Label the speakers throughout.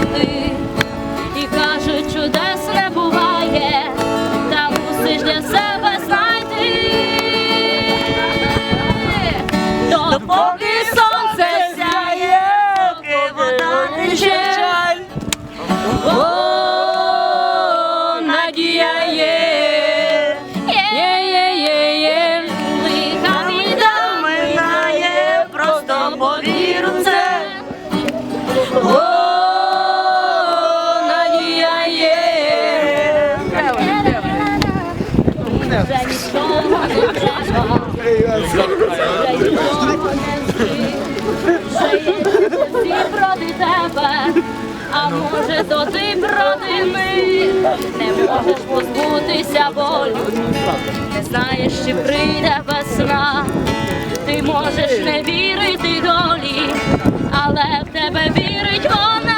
Speaker 1: допомогти, і кажуть, чудес не буває, та мусиш для себе знайти, допоки сон. Ти проти тебе, а може, то ти проти ми не можеш позбутися болю, не знаєш, чи прийде весна, ти можеш не вірити долі, але в тебе вірить вона.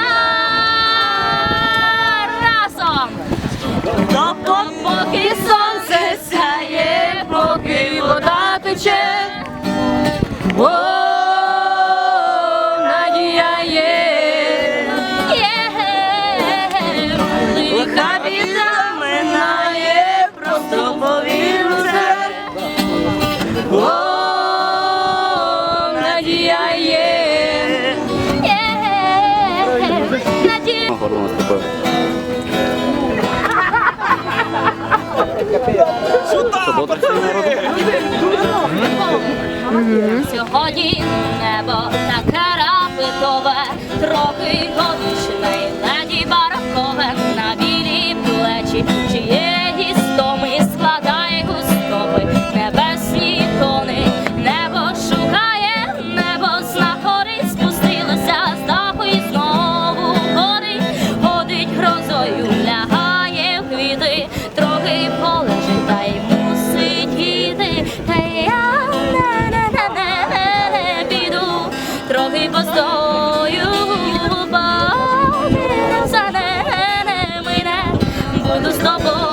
Speaker 1: О, надія є, є, лиха біда минає, просто
Speaker 2: повірю Сюда, пацани!
Speaker 1: Сьогодні небо таке рапитове, трохи годише. todos do bom.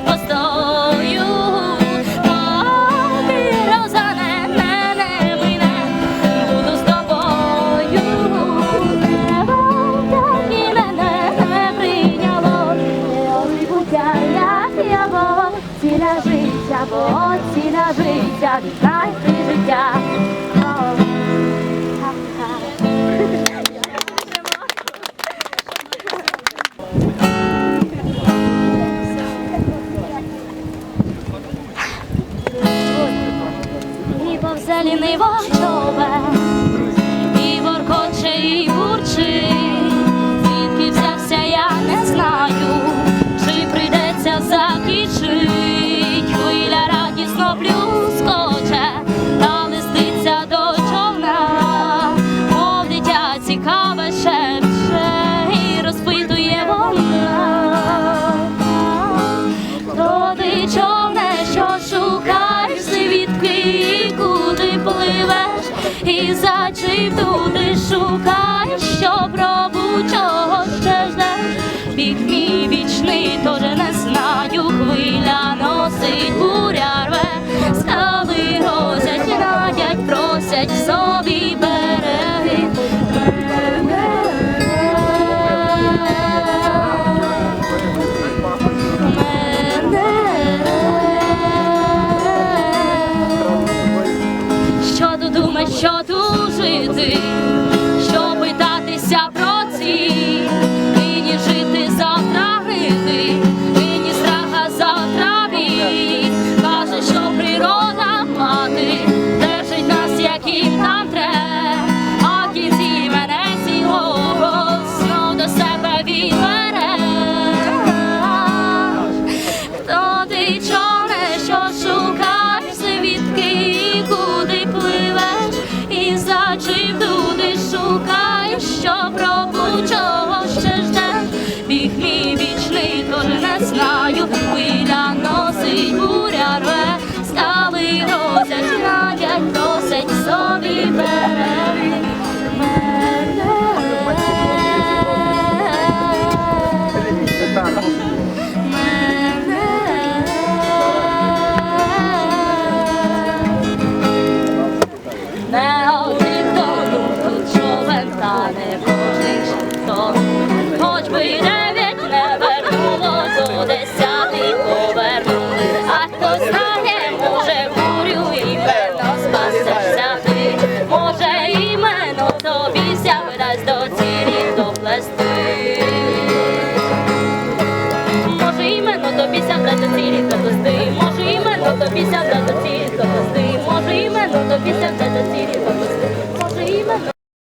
Speaker 1: постою, поки розане мене буду з тобою, так і мене не прийняло, буття, я бо, ціля життя, бо ціля життя, віддай ти життя. змінив октобе. За зачив туди шукав. You.